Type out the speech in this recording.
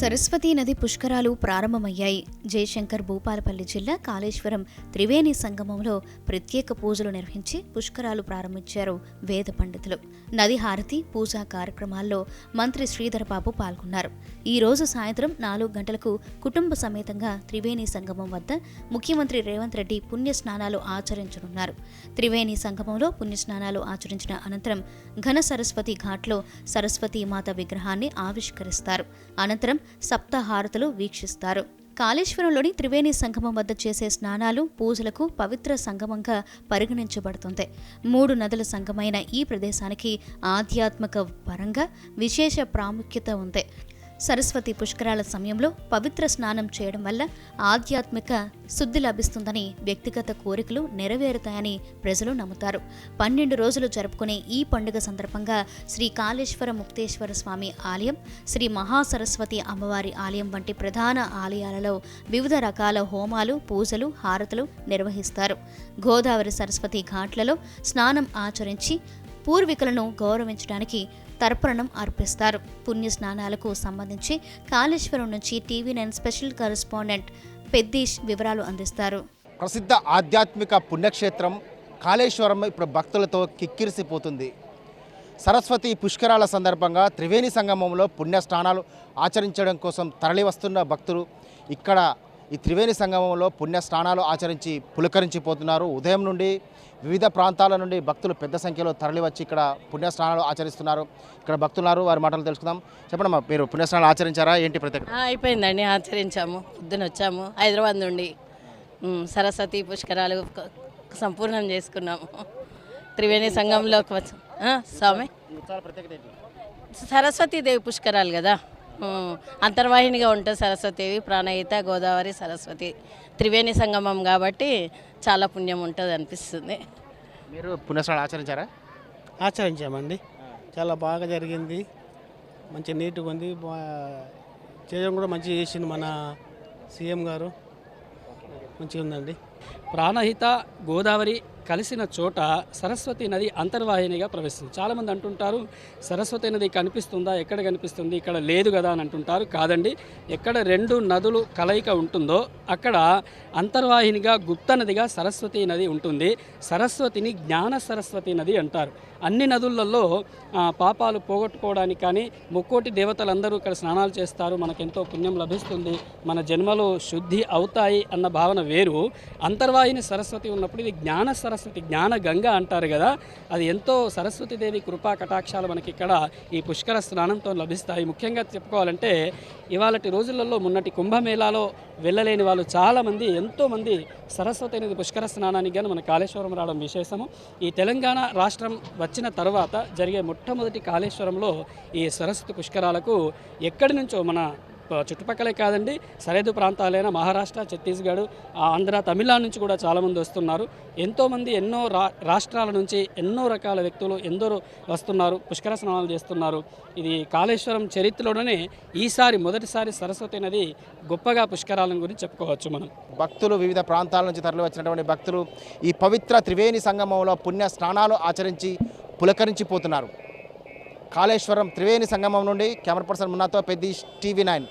సరస్వతీ నది పుష్కరాలు ప్రారంభమయ్యాయి. జయశంకర్ భూపాలపల్లి జిల్లా కాళేశ్వరం త్రివేణి సంగమంలో ప్రత్యేక పూజలు నిర్వహించి పుష్కరాలు ప్రారంభించారు వేద పండితులు. నది హారతి పూజా కార్యక్రమాల్లో మంత్రి శ్రీధరబాబు పాల్గొన్నారు. ఈ రోజు సాయంత్రం నాలుగు గంటలకు కుటుంబ సమేతంగా త్రివేణి సంగమం వద్ద ముఖ్యమంత్రి రేవంత్ రెడ్డి పుణ్య స్నానాలు ఆచరించనున్నారు. త్రివేణి సంగమంలో పుణ్యస్నానాలు ఆచరించిన అనంతరం ఘన సరస్వతి ఘాట్లో సరస్వతీ మాత విగ్రహాన్ని ఆవిష్కరిస్తారు. అనంతరం సప్తహారతులు వీక్షిస్తారు. కాళేశ్వరంలోని త్రివేణి సంగమం వద్ద చేసే స్నానాలు పూజలకు పవిత్ర సంగమంగా పరిగణించబడుతుంది. మూడు నదుల సంగమైన ఈ ప్రదేశానికి ఆధ్యాత్మిక పరంగా విశేష ప్రాముఖ్యత ఉంది. సరస్వతి పుష్కరాల సమయంలో పవిత్ర స్నానం చేయడం వల్ల ఆధ్యాత్మిక శుద్ధి లభిస్తుందని వ్యక్తిగత కోరికలు నెరవేరుతాయని ప్రజలు నమ్ముతారు. పన్నెండు రోజులు జరుపుకునే ఈ పండుగ సందర్భంగా శ్రీ కాళేశ్వర ముక్తేశ్వర స్వామి ఆలయం శ్రీ మహాసరస్వతి అమ్మవారి ఆలయం వంటి ప్రధాన ఆలయాలలో వివిధ రకాల హోమాలు పూజలు హారతులు నిర్వహిస్తారు. గోదావరి సరస్వతి ఘాట్లలో స్నానం ఆచరించి పూర్వీకులను గౌరవించడానికి తర్పణం అర్పిస్తారు. పుణ్య స్నానాలకు సంబంధించి కాళేశ్వరం నుంచి TV nine special correspondent Peddish వివరాలు అందిస్తారు. ప్రసిద్ధ ఆధ్యాత్మిక పుణ్యక్షేత్రం కాళేశ్వరం ఇప్పుడు భక్తులతో కిక్కిరిసిపోతుంది. సరస్వతి పుష్కరాల సందర్భంగా త్రివేణి సంగమంలో పుణ్య స్నానాలు ఆచరించడం కోసం తరలివస్తున్న భక్తులు ఇక్కడ ఈ త్రివేణి సంగమంలో పుణ్య స్నానాలు ఆచరించి పులకరించిపోతున్నారు. ఉదయం నుండి వివిధ ప్రాంతాల నుండి భక్తులు పెద్ద సంఖ్యలో తరలివచ్చి ఇక్కడ పుణ్య స్నానాలు ఆచరిస్తున్నారు. ఇక్కడ భక్తులున్నారు వారి మాటలు తెలుసుకుందాం. చెప్పండి అమ్మా మీరు పుణ్య స్నానాలు ఆచరించారా? ఏంటి ప్రత్యేకత? ఆ, అయిపోయిందండి ఆచరించాము. పొద్దున వచ్చాము హైదరాబాద్ నుండి సరస్వతి పుష్కరాలు సంపూర్ణం చేసుకున్నాము. త్రివేణి సంఘంలోకి వచ్చాం. ఆ, స్వామి? సరస్వతీదేవి పుష్కరాలు కదా? అంతర్వాహినిగా ఉంటుంది సరస్వతీదేవి ప్రాణహిత గోదావరి సరస్వతి. త్రివేణి సంగమం కాబట్టి చాలా పుణ్యం ఉంటుంది అనిపిస్తుంది. మీరు పుణ్య స్నానాలు ఆచరించారా? ఆచరించామండి. చాలా బాగా జరిగింది. మంచి నీట్గా ఉంది. చేయడం కూడా మంచిగా చేసింది మన సీఎం గారు. మంచిగా ఉందండి ప్రాణహిత గోదావరి కలిసిన చోట సరస్వతి నది అంతర్వాహినిగా ప్రవేశిస్తుంది. చాలామంది అంటుంటారు సరస్వతి నది కనిపిస్తుందా? ఎక్కడ కనిపిస్తుంది? ఇక్కడ లేదు కదా అని అంటుంటారు. కాదండి ఎక్కడ రెండు నదులు కలయిక ఉంటుందో అక్కడ అంతర్వాహినిగా గుప్త నదిగా సరస్వతి నది ఉంటుంది. సరస్వతిని జ్ఞాన సరస్వతి నది అంటారు. అన్ని నదులలో ఆ, పాపాలు పోగొట్టుకోవడానికి కానీ ముక్కోటి దేవతలందరూ ఇక్కడ స్నానాలు చేస్తారు. మనకెంతో పుణ్యం లభిస్తుంది. మన జన్మలు శుద్ధి అవుతాయి అన్న భావన వేరు. అంతర్వాహిని సరస్వతి ఉన్నప్పుడు ఇది జ్ఞాన సరస్వతి జ్ఞాన గంగ అంటారు కదా అది ఎంతో సరస్వతీదేవి కృపా కటాక్షాలు మనకి ఇక్కడ ఈ పుష్కర స్నానంతో లభిస్తాయి. ముఖ్యంగా చెప్పుకోవాలంటే ఇవాళటి రోజులలో మొన్నటి కుంభమేళాలో వెళ్ళలేని వాళ్ళు చాలామంది ఎంతోమంది సరస్వతి అనేది పుష్కర స్నానానికి కానీ మన కాళేశ్వరం రావడం విశేషము. ఈ తెలంగాణ రాష్ట్రం వచ్చిన తర్వాత జరిగే మొట్టమొదటి కాళేశ్వరంలో ఈ సరస్వతి పుష్కరాలకు ఎక్కడి నుంచో మన చుట్టుపక్కలే కాదండి సరిహద్దు ప్రాంతాలైన మహారాష్ట్ర ఛత్తీస్గఢ్ ఆంధ్ర తమిళనాడు నుంచి కూడా చాలామంది వస్తున్నారు. ఎంతోమంది ఎన్నో రా రాష్ట్రాల నుంచి ఎన్నో రకాల వ్యక్తులు ఎందరో వస్తున్నారు పుష్కర స్నానాలు చేస్తున్నారు. ఇది కాళేశ్వరం చరిత్రలోనే ఈసారి మొదటిసారి సరస్వతి నది గొప్పగా పుష్కరాలను గురించి చెప్పుకోవచ్చు మనం. భక్తులు వివిధ ప్రాంతాల నుంచి తరలి వచ్చినటువంటి భక్తులు ఈ పవిత్ర త్రివేణి సంగమంలో పుణ్య స్నానాలు ఆచరించి పులకరించిపోతున్నారు. కాళేశ్వరం త్రివేణి సంగమం నుండి కెమెరా పర్సన్ మున్నాతో పెద్ది టీవీ నైన్.